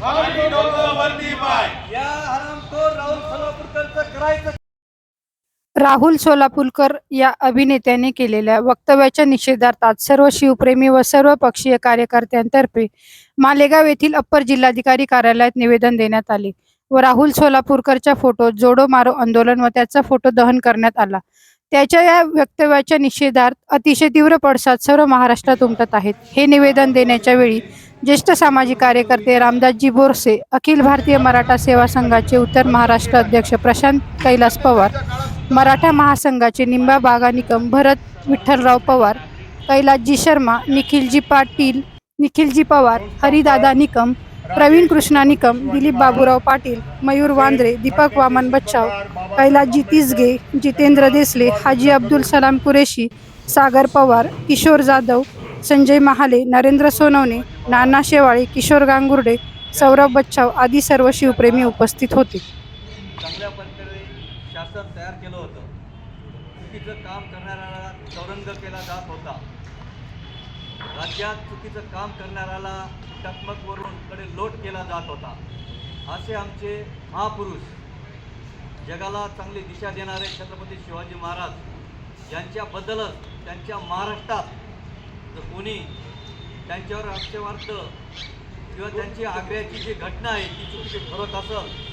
खाली डोकं वरती पाय. या हरामखोर राहुल सोलापूरकरचं करायचं राहुल सोलापूरकर या अभिनेत्याने केलेल्या वक्तव्याच्या निषेधार्थात सर्व शिवप्रेमी व सर्व पक्षीय कार्यकर्त्यांतर्फे मालेगाव येथील अप्पर जिल्हाधिकारी कार्यालयात निवेदन देण्यात आले व राहुल सोलापूरकरच्या फोटो जोडो मारो आंदोलन व त्याचा फोटो दहन करण्यात आला. त्याच्या या वक्तव्याच्या निषेधार्थ अतिशय तीव्र पडसाद सर्व महाराष्ट्रात उमटत आहेत. हे निवेदन देण्याच्या वेळी ज्येष्ठ सामाजिक कार्यकर्ते रामदासजी बोरसे अखिल भारतीय मराठा सेवा संघाचे उत्तर महाराष्ट्र अध्यक्ष प्रशांत कैलास पवार मराठा महासंघाचे निंबा बागा निकम भरत विठ्ठलराव पवार कैलासजी शर्मा निखिलजी पाटील निखिलजी पवार हरिदादा निकम प्रवीण कृष्णा निकम दिलीप बाबूराव पाटील मयूर वांद्रे दीपक वामन बच्चाव कैलासजी तिसगे जितेंद्र देसले हाजी अब्दुल सलाम कुरेशी सागर पवार किशोर जाधव संजय महाले नरेंद्र सोनवणे नाना शेवाळे किशोर गांगुर्डे सौरभ बच्चाव आदी सर्व शिवप्रेमी उपस्थित होते. चांगल्या प्रकारे शासन तयार केलं होतं. चुकीचं काम करणाऱ्याला चौरंग केला जात होता. राज्यात चुकीचं काम करणाऱ्याला टकमकवरून कडे लोट केला जात होता. असे आमचे महापुरुष जगाला चांगली दिशा देणारे छत्रपती शिवाजी महाराज यांच्याबद्दलच त्यांच्या महाराष्ट्रात जर कोणी त्यांच्यावर आक्षेपार्थ किंवा त्यांची आग्र्याची जी घटना आहे ती चुकीची ठरत असेल